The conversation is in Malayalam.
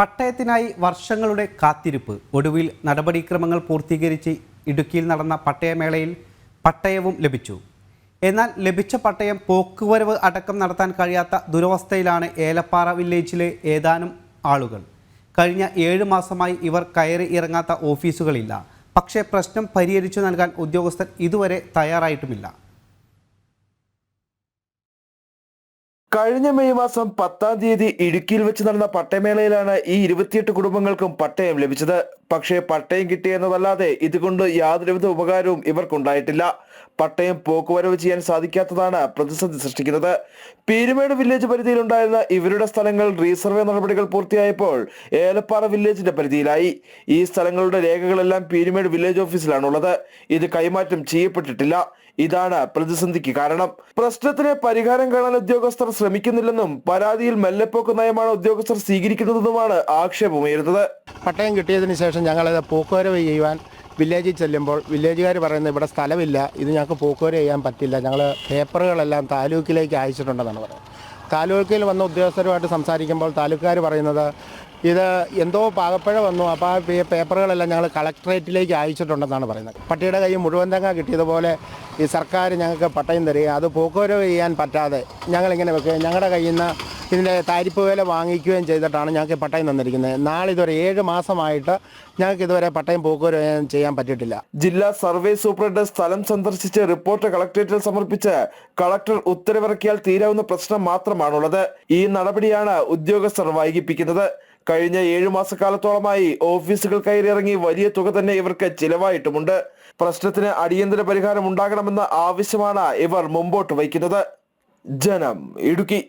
പട്ടയത്തിനായി വർഷങ്ങളുടെ കാത്തിരിപ്പ്. ഒടുവിൽ നടപടിക്രമങ്ങൾ പൂർത്തീകരിച്ച് ഇടുക്കിയിൽ നടന്ന പട്ടയമേളയിൽ പട്ടയവും ലഭിച്ചു. എന്നാൽ ലഭിച്ച പട്ടയം പോക്കുവരവ് അടക്കം നടത്താൻ കഴിയാത്ത ദുരവസ്ഥയിലാണ് ഏലപ്പാറ വില്ലേജിലെ ഏതാനും ആളുകൾ. കഴിഞ്ഞ ഏഴ് മാസമായി ഇവർ കയറി ഇറങ്ങാത്ത ഓഫീസുകളില്ല. പക്ഷേ പ്രശ്നം പരിഹരിച്ചു നൽകാൻ ഉദ്യോഗസ്ഥർ ഇതുവരെ തയ്യാറായിട്ടുമില്ല. കഴിഞ്ഞ മെയ് മാസം പത്താം തീയതി ഇടുക്കിയിൽ വെച്ച് നടന്ന പട്ടയമേളയിലാണ് ഈ ഇരുപത്തിയെട്ട് കുടുംബങ്ങൾക്കും പട്ടയം ലഭിച്ചത്. പക്ഷേ പട്ടയം കിട്ടിയെന്നതല്ലാതെ ഇതുകൊണ്ട് യാതൊരുവിധ ഉപകാരവും ഇവർക്കുണ്ടായിട്ടില്ല. പട്ടയം പോക്കുവരവ് ചെയ്യാൻ സാധിക്കാത്തതാണ് പ്രതിസന്ധി സൃഷ്ടിക്കുന്നത്. പീരുമേട് വില്ലേജ് പരിധിയിലുണ്ടായിരുന്ന ഇവരുടെ സ്ഥലങ്ങൾ റീസർവേ നടപടികൾ പൂർത്തിയായപ്പോൾ ഏലപ്പാറ വില്ലേജിന്റെ പരിധിയിലായി. ഈ സ്ഥലങ്ങളുടെ രേഖകളെല്ലാം പീരുമേട് വില്ലേജ് ഓഫീസിലാണുള്ളത് ഇത് കൈമാറ്റം ചെയ്യപ്പെട്ടിട്ടില്ല. ഇതാണ് പ്രതിസന്ധിക്ക് കാരണം. പ്രശ്നത്തിന് പരിഹാരം കാണാൻ ഉദ്യോഗസ്ഥർ ശ്രമിക്കുന്നില്ലെന്നും പരാതിയിൽ മെല്ലെപ്പോക്ക് നയമാണ് ഉദ്യോഗസ്ഥർ സ്വീകരിക്കുന്നതെന്നുമാണ് ആക്ഷേപമുയരുന്നത്. പട്ടയം കിട്ടിയതിന് ശേഷം ഞങ്ങളത് പോക്കുവരവ് ചെയ്യുവാൻ വില്ലേജിൽ ചെല്ലുമ്പോൾ വില്ലേജുകാർ പറയുന്നത് ഇവിടെ സ്ഥലമില്ല ഇത് ഞങ്ങൾക്ക് പോക്കുവരെ ചെയ്യാൻ പറ്റില്ല ഞങ്ങൾ പേപ്പറുകളെല്ലാം താലൂക്കിലേക്ക് അയച്ചിട്ടുണ്ടെന്നാണ് പറയുന്നത്. താലൂക്കിൽ വന്ന ഉദ്യോഗസ്ഥരുമായിട്ട് സംസാരിക്കുമ്പോൾ താലൂക്കുകാർ പറയുന്നത് ഇത് എന്തോ പാകപ്പഴ വന്നു അപ്പോൾ ആ പേപ്പറുകളെല്ലാം ഞങ്ങൾ കളക്ടറേറ്റിലേക്ക് അയച്ചിട്ടുണ്ടെന്നാണ് പറയുന്നത്. പട്ടിയുടെ കൈ മുഴുവൻ തങ്ങ കിട്ടിയതുപോലെ ഈ സർക്കാർ ഞങ്ങൾക്ക് പട്ടയം തരികയും അത് പോക്കുവരവ് ചെയ്യാൻ പറ്റാതെ ഞങ്ങളിങ്ങനെ വെക്കുക ഞങ്ങളുടെ കയ്യിൽ നിന്ന് ഇതിന്റെ താരിപ്പ് വില വാങ്ങിക്കുകയും ചെയ്തിട്ടാണ് ഞങ്ങൾക്ക് പട്ടയം തന്നിരിക്കുന്നത്. നാളെ ഇതുവരെ ഏഴ് മാസമായിട്ട് ഞങ്ങൾക്ക് ഇതുവരെ പട്ടയം പോക്കുവരവ് ചെയ്യാൻ പറ്റിയിട്ടില്ല. ജില്ലാ സർവേ സൂപ്രണ്ട് സ്ഥലം സന്ദർശിച്ച് റിപ്പോർട്ട് കളക്ടറേറ്റിൽ സമർപ്പിച്ച് കളക്ടർ ഉത്തരവിറക്കിയാൽ തീരാവുന്ന പ്രശ്നം മാത്രമാണുള്ളത്. ഈ നടപടിയാണ് ഉദ്യോഗസ്ഥർ വൈകിപ്പിക്കുന്നത്. കഴിഞ്ഞ ഏഴു മാസക്കാലത്തോളമായി ഓഫീസുകൾ കയറിയിറങ്ങി വലിയ തുക തന്നെ ഇവർക്ക് ചിലവായിട്ടുമുണ്ട്. പ്രശ്നത്തിന് അടിയന്തര പരിഹാരം ഉണ്ടാകണമെന്ന ആവശ്യമാണ് ഇവർ മുമ്പോട്ട് വയ്ക്കുന്നത്. ജനം ഇടുക്കി.